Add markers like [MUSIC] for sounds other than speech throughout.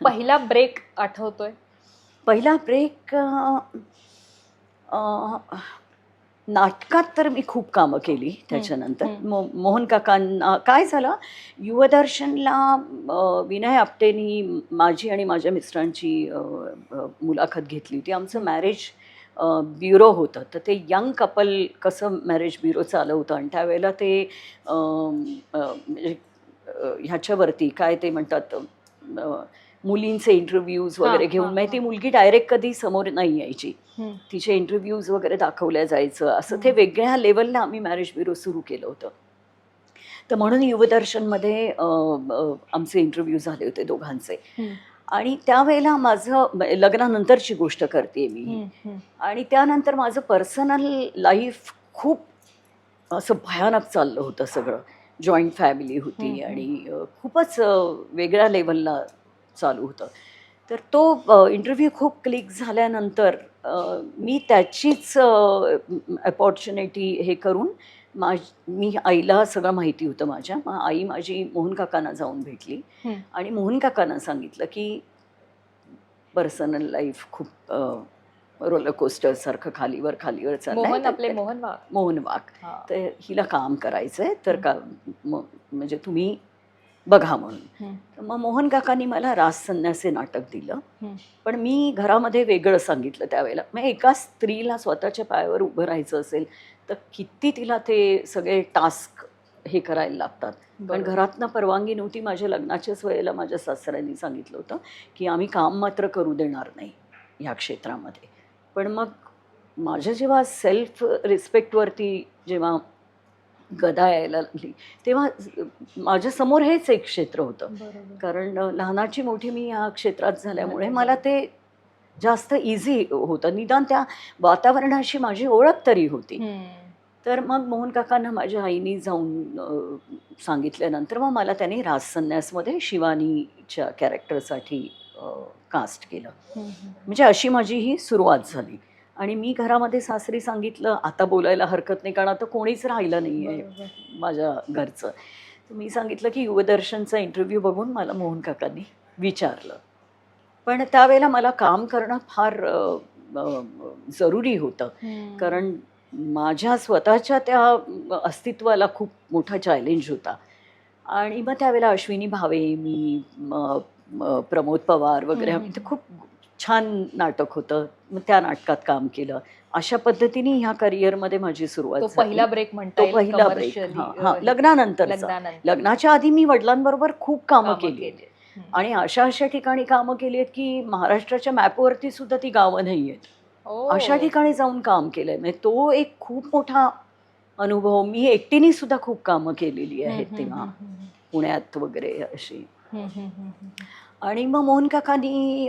पहिला ब्रेक आठवतोय. पहिला ब्रेक नाटकात तर मी खूप कामं केली त्याच्यानंतर. मो मोहन काकांना काय झालं? युवदर्शनला विनय आपटेनी माझी आणि माझ्या मिस्टरांची मुलाखत घेतली होती. आमचं मॅरेज ब्युरो होतं. तर ते यंग कपल कसं मॅरेज ब्युरो चालवतं आणि त्यावेळेला ते म्हणजे ह्याच्यावरती काय ते म्हणतात मुलींचे इंटरव्ह्यूज वगैरे घेऊन माहिती. मुलगी डायरेक्ट कधी समोर नाही यायची. तिचे इंटरव्ह्यूज वगैरे दाखवल्या जायचं असं ते. वेगळ्या लेवलला आम्ही मॅरेज ब्युरो सुरू केलं होतं तर म्हणून युवदर्शनमध्ये आमचे इंटरव्ह्यू झाले होते दोघांचे. आणि त्यावेळेला माझं लग्नानंतरची गोष्ट करते मी. आणि त्यानंतर माझं पर्सनल लाईफ खूप असं भयानक चाललं होतं सगळं जॉईंट फॅमिली होती. आणि खूपच वेगळ्या लेवलला चालू होतं. तर तो इंटरव्ह्यू खूप क्लिक झाल्यानंतर मी त्याचीच अपॉर्च्युनिटी हे करून माझ मी आईला सगळं माहिती होतं माझ्या. मग आई माझी मोहन काकांना जाऊन भेटली. आणि मोहन काकांना सांगितलं की पर्सनल लाईफ खूप रोलर कोस्टर सारखं खालीवर खालीवर. मोहन आपले मोहन वाघ. मोहन वाघ. तर हिला काम करायचंय. तर का म- म्हणजे तुम्ही बघा म्हणून. मग मोहन काकांनी मला रास संन्यास नाटक दिलं. पण मी घरामध्ये वेगळं सांगितलं त्यावेळेला. मग एका स्त्रीला स्वतःच्या पायावर उभं राहायचं असेल तर किती तिला ते सगळे टास्क हे करायला लागतात. पण. घरातनं परवानगी नव्हती माझ्या लग्नाच्याच वेळेला माझ्या सासऱ्यांनी सांगितलं होतं की आम्ही काम मात्र करू देणार नाही ह्या क्षेत्रामध्ये. पण मग माझ्या जेव्हा सेल्फ रिस्पेक्टवरती जेव्हा गदा यायला लागली. तेव्हा माझ्यासमोर हेच एक क्षेत्र होतं. कारण लहानाची मोठी मी या क्षेत्रात झाल्यामुळे मला ते जास्त इझी होतं. निदान त्या वातावरणाशी माझी ओळख तरी होती. तर मग मोहन काकांना माझ्या आईनी जाऊन सांगितल्यानंतर मग मला त्यांनी राज संन्यासमध्ये शिवानीच्या कॅरेक्टरसाठी कास्ट केलं. म्हणजे अशी माझी ही सुरुवात झाली. आणि मी घरामध्ये सासरी सांगितलं आता बोलायला हरकत नाही कारण आता कोणीच राहिलं नाही आहे. माझ्या घरचं तर मी सांगितलं की युवदर्शनचा इंटरव्ह्यू बघून मला मोहन काकांनी विचारलं पण त्यावेळेला मला काम करणं फार जरुरी होतं. कारण माझ्या स्वतःच्या त्या अस्तित्वाला खूप मोठा चॅलेंज होता आणि मग त्यावेळेला अश्विनी भावे मी प्रमोद पवार वगैरे. आम्ही खूप छान नाटक होतं. मग त्या नाटकात काम केलं. अशा पद्धतीने ह्या करिअरमध्ये माझी सुरुवात तो झाली. पहिला ब्रेक म्हणता तो पहिला ब्रेक हां लग्नानंतर लग्नानंतर. लग्नाच्या आधी मी वडिलांबरोबर खूप कामं केली. हम्म. आणि अशा अशा ठिकाणी कामं केली आहेत की महाराष्ट्राच्या मॅपवरती सुद्धा ती गावं नाही आहेत. अशा ठिकाणी जाऊन काम केलंय. म्हणजे तो एक खूप मोठा अनुभव. मी एकटीने सुद्धा खूप कामं केलेली आहेत तेव्हा. पुण्यात वगैरे अशी. आणि मग मोहन काकांनी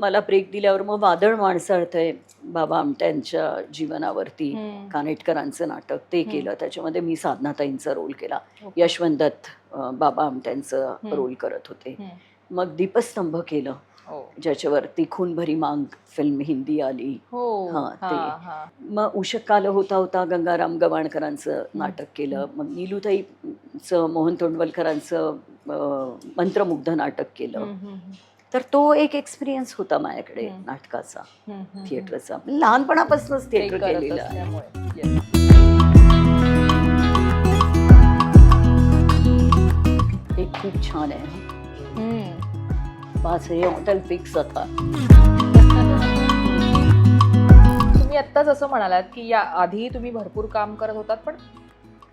मला ब्रेक दिल्यावर मग वादळ माणसाळतंय बाबा आमट्यांच्या जीवनावरती. कानेटकरांचं नाटक ते. केलं त्याच्यामध्ये मी साधनाताईंचा रोल केला. यशवंत बाबा आमट्यांचं. रोल करत होते. मग दीपस्तंभ केलं ओ. ज्याच्यावरती खून भरी मांग फिल्म हिंदी आली हो हां, हां, ते. हां. मग उषकाल होता होता गंगाराम गवाणकरांचं नाटक केलं मग नीलुताईचं मोहन तोंडवलकरांचं मंत्रमुग्ध नाटक केलं. तर तो एक एक्सपिरियन्स होता माझ्याकडे. नाटकाचा. थिएटरचा लहानपणापासूनच थिएटर केलेलं. हे खूप छान आहे. पाच हे हॉटेल फिक्स आता तुम्ही आत्ताच असं म्हणालात की या आधी तुम्ही भरपूर काम करत होतात पण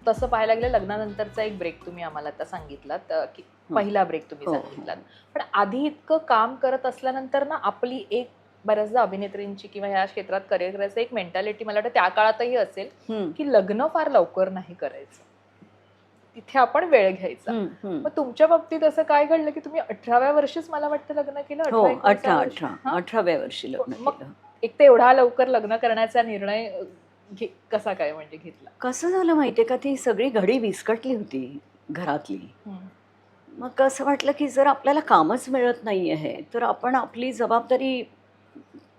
तसं पाहायला गेलं लग्नानंतरचा एक ब्रेक तुम्ही आम्हाला आता सांगितलात की पहिला ब्रेक तुम्ही हो, हो. सांगितलात पण आधी इतकं काम करत असल्यानंतर ना आपली एक बऱ्याचदा अभिनेत्रींची किंवा ह्या क्षेत्रात करिअर करायचं एक मेंटॅलिटी मला वाटतं त्या काळातही असेल की लग्न फार लवकर नाही करायचं तिथे आपण वेळ घ्यायचा. मग तुमच्या बाबतीत असं काय घडलं की तुम्ही अठराव्या वर्षीच मला वाटतं लग्न केलं हो 18 एकोणीसाव्या अठरा? अठरा? अठराव्या वर्षी लग्न मग- एक तर एवढा लवकर लग्न करण्याचा निर्णय घे- कसा काय म्हणजे घेतला? कसं झालं माहितीये का? ती सगळी घडी विस्कटली होती घरातली. मग असं वाटलं की जर आपल्याला कामच मिळत नाही आहे तर आपण आपली जबाबदारी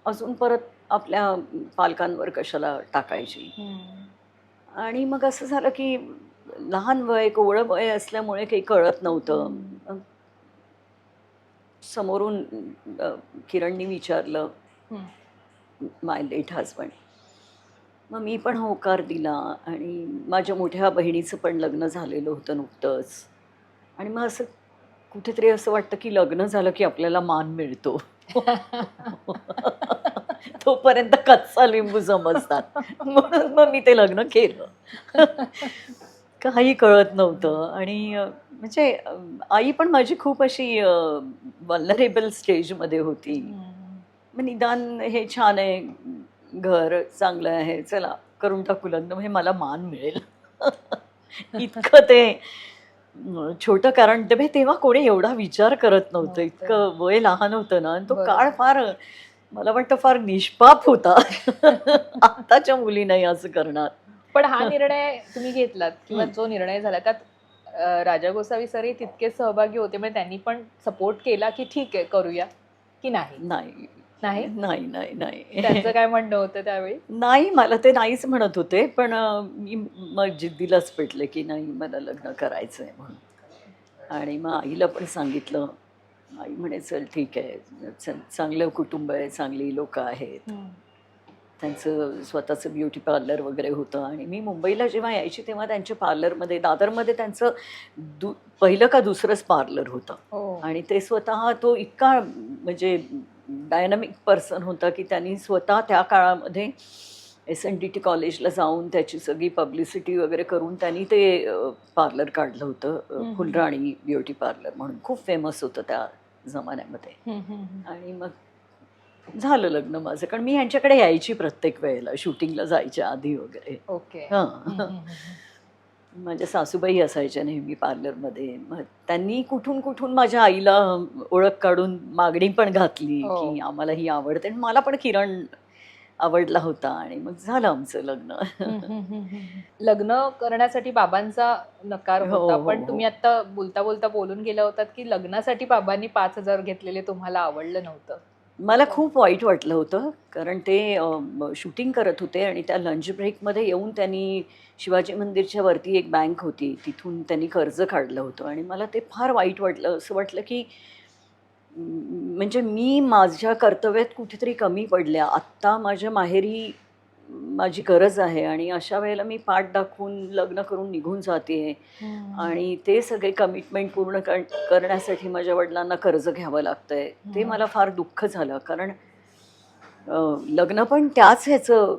अजून परत आपल्या पालकांवर कशाला टाकायची? आणि मग असं झालं की लहान वय कोवळं वय असल्यामुळे काही कळत नव्हतं. समोरून अ, किरणनी विचारलं हम्म. माय लेट हजबंड मग मी पण होकार दिला आणि माझ्या मोठ्या बहिणीचं पण लग्न झालेलं होतं नुकतंच. आणि मग असं कुठेतरी असं वाटतं की लग्न झालं की आपल्याला मान मिळतो. [LAUGHS] तोपर्यंत कच्चा लिंबू समजतात म्हणून मग मी ते लग्न केलं. काही कळत नव्हतं. आणि म्हणजे आई पण माझी खूप अशी वल्नरेबल स्टेजमध्ये होती. मग निदान हे छान आहे. घर चांगलं आहे चला करून टाकू लग्न म्हणजे मला मान मिळेल. [LAUGHS] इतकं ते छोटं कारण ते म्हणजे तेव्हा कोणी एवढा विचार करत नव्हतं. इतकं वय लहान होतं ना आणि तो. काळ फार मला वाटतं फार निष्पाप होता. [LAUGHS] आताच्या मुली नाही असं करणार. पण हा निर्णय तुम्ही घेतलात किंवा. जो निर्णय झाला त्यात राजा गोसावी सरही तितकेच सहभागी होते. म्हणजे त्यांनी पण सपोर्ट केला की ठीक आहे करूया की नाही? नाही. नाही? नाही नाही नाही. त्यांचं काय म्हणणं होतं त्यावेळी? नाही मला ते नाहीच म्हणत होते पण मी मग जिद्दीलाच पेटले की नाही मला लग्न करायचं आहे म्हणून. आणि मग आईला पण सांगितलं आई म्हणे चल ठीक आहे. चांगलं कुटुंब आहे चांगली लोकं आहेत. त्यांचं स्वतःचं ब्युटी पार्लर वगैरे होतं. आणि मी मुंबईला जेव्हा यायची तेव्हा त्यांच्या पार्लरमध्ये दादरमध्ये त्यांचं दु पहिलं का दुसरंच पार्लर होतं. हो. आणि ते स्वतः तो इतका म्हणजे डायनामिक पर्सन होता की त्यांनी स्वतः त्या काळामध्ये एस एन डी टी कॉलेजला जाऊन त्याची सगळी पब्लिसिटी वगैरे करून त्यांनी ते पार्लर काढलं होतं. फुलराणी ब्युटी पार्लर म्हणून. खूप फेमस होतं त्या जमान्यामध्ये. आणि मग झालं लग्न माझं. कारण मी यांच्याकडे यायची प्रत्येक वेळेला. शूटिंगला जायच्या आधी वगैरे. ओके हां. माझ्या सासूबाई असायच्या नेहमी पार्लरमध्ये मग त्यांनी कुठून कुठून माझ्या आईला ओळख काढून मागणी पण घातली हो. की आम्हाला ही आवडते आणि मला पण किरण आवडला होता आणि मग झालं आमचं लग्न. लग्न करण्यासाठी बाबांचा नकार हो, होता हो, पण हो. तुम्ही आता बोलता बोलता बोलून गेला होतात की लग्नासाठी बाबांनी पाच हजार घेतलेले तुम्हाला आवडलं नव्हतं मला खूप वाईट वाटलं होतं कारण ते शूटिंग करत होते आणि त्या लंच ब्रेकमध्ये येऊन त्यांनी शिवाजी मंदिरच्या वरती एक बँक होती तिथून त्यांनी कर्ज काढलं होतं आणि मला ते फार वाईट वाटलं असं वाटलं की म्हणजे मी माझ्या कर्तव्यात कुठेतरी कमी पडल्या. आत्ता माझ्या माहेरी माझी गरज आहे आणि अशा वेळेला मी पाठ दाखवून लग्न करून निघून जाते आणि ते सगळे कमिटमेंट पूर्ण कर करण्यासाठी माझ्या वडिलांना कर्ज घ्यावं लागतंय ते हम्म. मला फार दुःख झालं कारण लग्न पण त्याच ह्याचं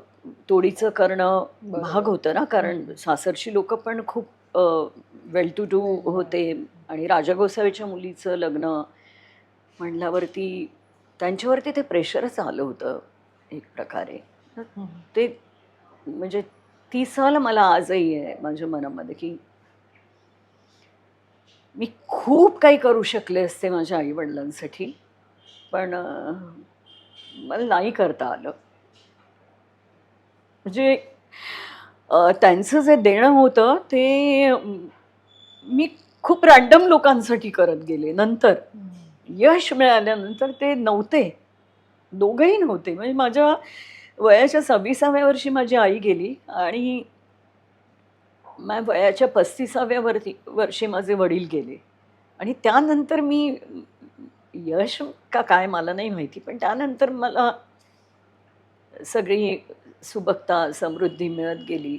तोडीचं करणं. भाग होतं ना कारण. सासरची लोक पण खूप वेल टू डू होते आणि राजा गोसावीच्या मुलीचं लग्न म्हणल्यावरती त्यांच्यावरती ते प्रेशरच आलं होतं एक प्रकारे. ते म्हणजे ती सल मला आजही आहे माझ्या मनामध्ये की मी खूप काही करू शकले असते माझ्या आईवडिलांसाठी पण मला नाही करता आलं. म्हणजे त्यांचं जे देणं होतं ते मी खूप रॅन्डम लोकांसाठी करत गेले. नंतर यश मिळाल्यानंतर ते नव्हते. दोघंही नव्हते. म्हणजे माझ्या वयाच्या सव्वीसाव्या वर्षी माझी आई गेली आणि मा वयाच्या पस्तीसाव्या वरती वर्षी माझे वडील गेले. आणि त्यानंतर मी यश का काय मला नाही माहिती पण त्यानंतर मला सगळी सुबकता समृद्धी मिळत गेली.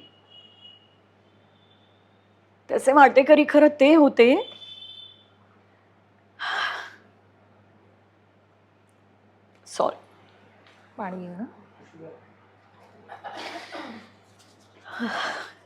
त्याचे वाटेकरी खरं ते होते. [SIGHS] सॉरी पाणी 아... [LAUGHS]